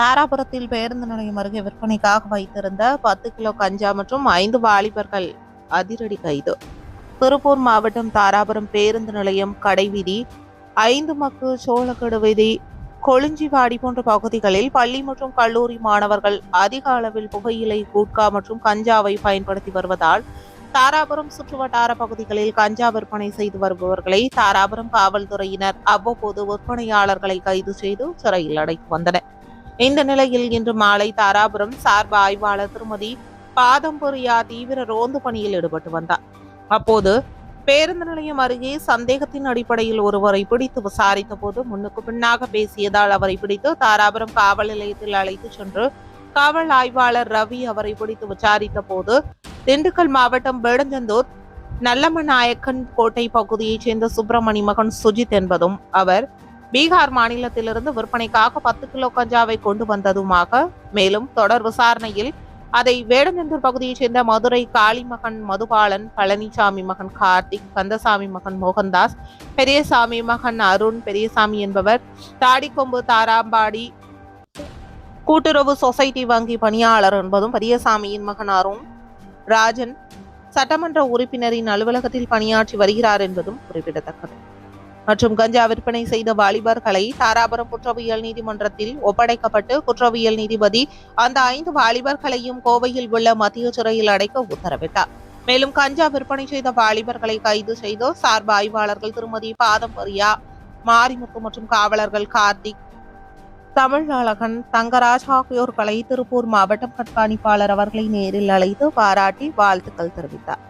தாராபுரத்தில் பேருந்து நிலையம் அருகே விற்பனைக்காக வைத்திருந்த பத்து கிலோ கஞ்சா மற்றும் ஐந்து வாலிபர்கள் அதிரடி கைது. திருப்பூர் மாவட்டம் தாராபுரம் பேருந்து நிலையம் கடைவீதி ஐந்து மக்கு சோழக்கடு வீதி கொளிஞ்சிவாடி போன்ற பகுதிகளில் பள்ளி மற்றும் கல்லூரி மாணவர்கள் அதிக அளவில் புகையிலை கூட்கா மற்றும் கஞ்சாவை பயன்படுத்தி வருவதால் தாராபுரம் சுற்றுவட்டார பகுதிகளில் கஞ்சா விற்பனை செய்து வருபவர்களை தாராபுரம் காவல்துறையினர் அவ்வப்போது விற்பனையாளர்களை கைது செய்து சிறையில் அடைத்து வந்தனர். இந்த நிலையில் இன்று மாலை தாராபுரம் சார்பு ஆய்வாளர் திருமதி பாதம்புரியா தீவிர ரோந்து பணியில் ஈடுபட்டு வந்தார். அப்போது பேருந்து நிலையம் அருகே சந்தேகத்தின் அடிப்படையில் ஒருவரை பிடித்து விசாரித்த போது முன்னுக்கு பின்னாக பேசியதால் அவரை பிடித்து தாராபுரம் காவல் நிலையத்தில் அழைத்து சென்று காவல் ஆய்வாளர் ரவி அவரை பிடித்து விசாரித்த போது திண்டுக்கல் மாவட்டம் வேடஞ்சந்தூர் நல்லமநாயக்கன் கோட்டை பகுதியைச் சேர்ந்த சுப்பிரமணி மகன் சுஜித் என்பதும் அவர் பீகார் மாநிலத்திலிருந்து விற்பனைக்காக பத்து கிலோ கஞ்சாவை கொண்டு வந்ததுமாக மேலும் தொடர் விசாரணையில் அதை வேடந்தந்தூர் பகுதியைச் சேர்ந்த மதுரை காளி மகன் மதுபாலன் பழனிசாமி மகன் கார்த்திக் கந்தசாமி மகன் மோகன்தாஸ் பெரியசாமி மகன் அருண் பெரியசாமி என்பவர் தாடிக்கொம்பு தாராம்பாடி கூட்டுறவு சொசைட்டி வங்கி பணியாளர் என்பதும் பெரியசாமியின் மகன் அருண் ராஜன் சட்டமன்ற உறுப்பினரின் அலுவலகத்தில் பணியாற்றி வருகிறார் என்பதும் குறிப்பிடத்தக்கது. மற்றும் கஞ்சா விற்பனை செய்த வாலிபர்களை தாராபுரம் குற்றவியல் நீதிமன்றத்தில் ஒப்படைக்கப்பட்டு குற்றவியல் நீதிபதி அந்த ஐந்து வாலிபர்களையும் கோவையில் உள்ள மத்திய சிறையில் அடைக்க உத்தரவிட்டார். மேலும் கஞ்சா விற்பனை செய்த வாலிபர்களை கைது செய்து சார்பு ஆய்வாளர்கள் திருமதி பாதம்பரியா மாரிமுத்து மற்றும் காவலர்கள் கார்த்திக் தமிழழகன் தங்கராஜ் ஆகியோர்களை திருப்பூர் மாவட்டம் கண்காணிப்பாளர் அவர்களை நேரில் அழைத்து பாராட்டி வாழ்த்துக்கள் தெரிவித்தார்.